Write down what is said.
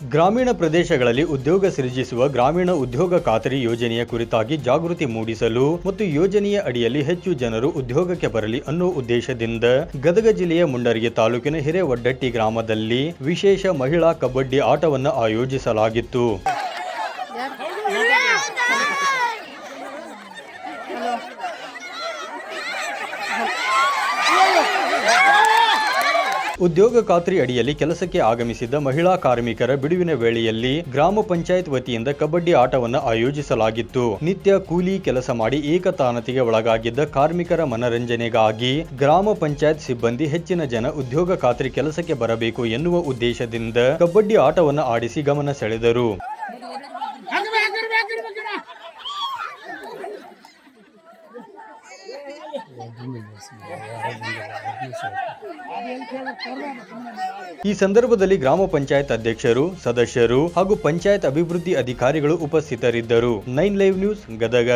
ಗ್ರಾಮೀಣ ಪ್ರದೇಶಗಳಲ್ಲಿ ಉದ್ಯೋಗ ಸೃಜಿಸುವ ಗ್ರಾಮೀಣ ಉದ್ಯೋಗ ಖಾತರಿ ಯೋಜನೆಯ ಕುರಿತಾಗಿ ಜಾಗೃತಿ ಮೂಡಿಸಲು ಮತ್ತು ಯೋಜನೆಯ ಅಡಿಯಲ್ಲಿ ಹೆಚ್ಚು ಜನರು ಉದ್ಯೋಗಕ್ಕೆ ಬರಲಿ ಅನ್ನೋ ಉದ್ದೇಶದಿಂದ ಗದಗ ಜಿಲ್ಲೆಯ ಮುಂಡರಿಗೆ ತಾಲೂಕಿನ ಹಿರೇವಡ್ಡಟ್ಟಿ ಗ್ರಾಮದಲ್ಲಿ ವಿಶೇಷ ಮಹಿಳಾ ಕಬಡ್ಡಿ ಆಟವನ್ನು ಆಯೋಜಿಸಲಾಗಿತ್ತು. ಉದ್ಯೋಗ ಖಾತ್ರಿ ಅಡಿಯಲ್ಲಿ ಕೆಲಸಕ್ಕೆ ಆಗಮಿಸಿದ್ದ ಮಹಿಳಾ ಕಾರ್ಮಿಕರ ಬಿಡುವಿನ ವೇಳೆಯಲ್ಲಿ ಗ್ರಾಮ ಪಂಚಾಯತ್ ವತಿಯಿಂದ ಕಬಡ್ಡಿ ಆಟವನ್ನು ಆಯೋಜಿಸಲಾಗಿತ್ತು. ನಿತ್ಯ ಕೂಲಿ ಕೆಲಸ ಮಾಡಿ ಏಕತಾನತೆಗೆ ಒಳಗಾಗಿದ್ದ ಕಾರ್ಮಿಕರ ಮನರಂಜನೆಗಾಗಿ ಗ್ರಾಮ ಪಂಚಾಯತ್ ಸಿಬ್ಬಂದಿ ಹೆಚ್ಚಿನ ಜನ ಉದ್ಯೋಗ ಖಾತ್ರಿ ಕೆಲಸಕ್ಕೆ ಬರಬೇಕು ಎನ್ನುವ ಉದ್ದೇಶದಿಂದ ಕಬಡ್ಡಿ ಆಟವನ್ನು ಆಡಿಸಿ ಗಮನ ಸೆಳೆದರು. ಈ ಸಂದರ್ಭದಲ್ಲಿ ಗ್ರಾಮ ಪಂಚಾಯತ್ ಅಧ್ಯಕ್ಷರು, ಸದಸ್ಯರು ಹಾಗೂ ಪಂಚಾಯತ್ ಅಭಿವೃದ್ಧಿ ಅಧಿಕಾರಿಗಳು ಉಪಸ್ಥಿತರಿದ್ದರು. Nine live news Gadag.